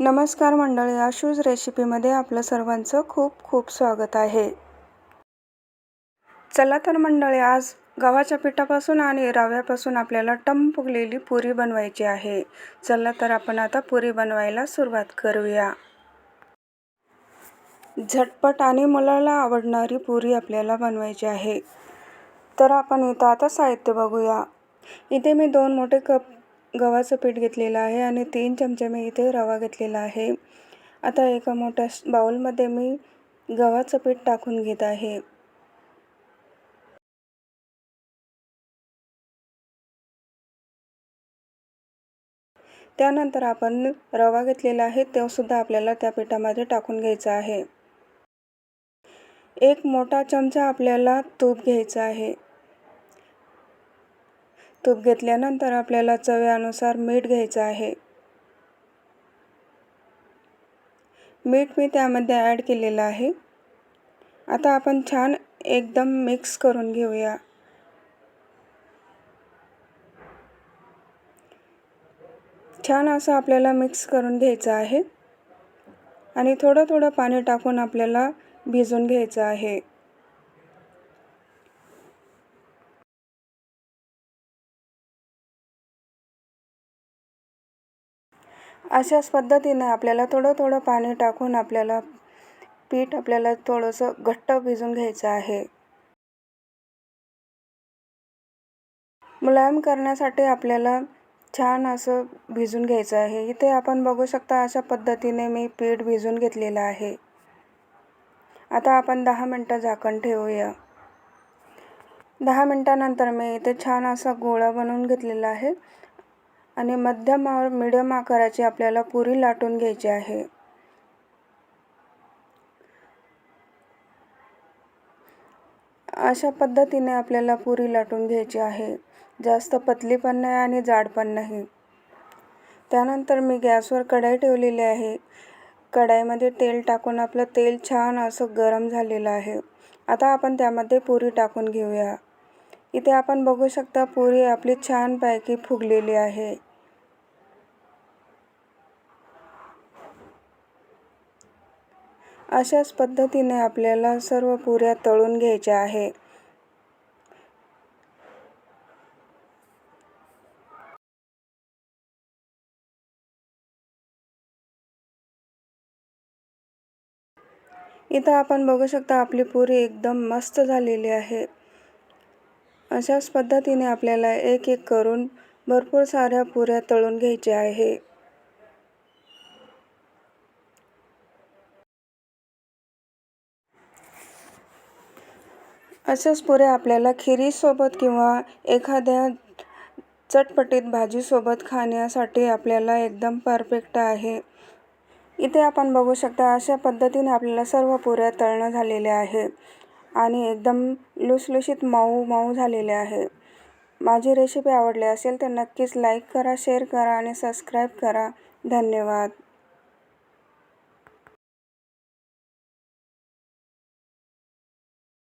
नमस्कार मंडळी आशूज रेसिपीमध्ये आपलं सर्वांचं खूप खूप स्वागत आहे. चला तर मंडळी आज गव्हाच्या पिठापासून आणि रव्यापासून आपल्याला टम फुगलेली पुरी बनवायची आहे. चला तर आपण आता पुरी बनवायला सुरुवात करूया. झटपट आणि मुलाला आवडणारी पुरी आपल्याला बनवायची आहे. तर आपण इथं आता साहित्य बघूया. इथे मी दोन मोठे कप गव्हाचं पीठ घेतलेलं आहे आणि तीन चमचे मी इथे रवा घेतलेला आहे. आता एका मोठ्या बाउलमध्ये मी गव्हाचं पीठ टाकून घेत आहे. त्यानंतर आपण रवा घेतलेला आहे तो सुद्धा आपल्याला त्या पिठामध्ये टाकून घ्यायचा आहे. एक मोठा चमचा आपल्याला तूप घ्यायचा आहे. तूप घेतल्यानंतर आपल्याला चव्यानुसार मीठ घ्यायचं आहे. मीठ मी त्यामध्ये ॲड केलेलं आहे. आता आपण छान एकदम मिक्स करून घेऊया. छान असं आपल्याला मिक्स करून घ्यायचं आहे. आणि थोडं थोडं पाणी टाकून आपल्याला भिजून घ्यायचं आहे. अशाच पद्धतीने आपल्याला थोडं थोडं पाणी टाकून आपल्याला पीठ आपल्याला थोडंसं घट्ट भिजून घ्यायचं आहे. मुलायम करण्यासाठी आपल्याला छान असं भिजून घ्यायचं आहे. इथे आपण बघू शकता अशा पद्धतीने मी पीठ भिजून घेतलेलं आहे. आता आपण दहा मिनटं झाकण ठेवूया. दहा मिनटानंतर मी इथे छान असा गोळा बनवून घेतलेला आहे. आणि मध्यम मिडियम आकाराची आपल्याला पुरी लाटून घ्यायची आहे. अशा पद्धतीने आपल्याला पुरी लाटून घ्यायची आहे. जास्त पतली पण नाही आणि जाड पण नाही. त्यानंतर मी गॅसवर कढाई ठेवलेली आहे. कढाईमध्ये तेल टाकून आपलं तेल छान असं गरम झालेलं आहे. आता आपण त्यामध्ये पुरी टाकून घेऊया. इथे आपण बघू शकता पुरी आपली छानपैकी फुगलेली आहे. अशाच पद्धतीने आपल्याला सर्व पुऱ्या तळून घ्यायच्या आहे. इथं आपण बघू शकता आपली पुरी एकदम मस्त झालेली आहे. अशाच पद्धतीने आपल्याला एक एक करून भरपूर साऱ्या पुऱ्या तळून घ्यायच्या आहे. अशाच पुऱ्या आपल्याला खिरीसोबत किंवा एखाद्या चटपटीत भाजीसोबत खाण्यासाठी आपल्याला एकदम परफेक्ट आहे. इथे आपण बघू शकता अशा पद्धतीने आपल्याला सर्व पुऱ्या तळणं झालेले आहे आणि एकदम लुसलुशीत मऊ मऊ झालेले आहे माझी रेसिपी आवडली असेल तर नक्कीच लाईक करा शेअर करा आणि सबस्क्राईब करा. धन्यवाद.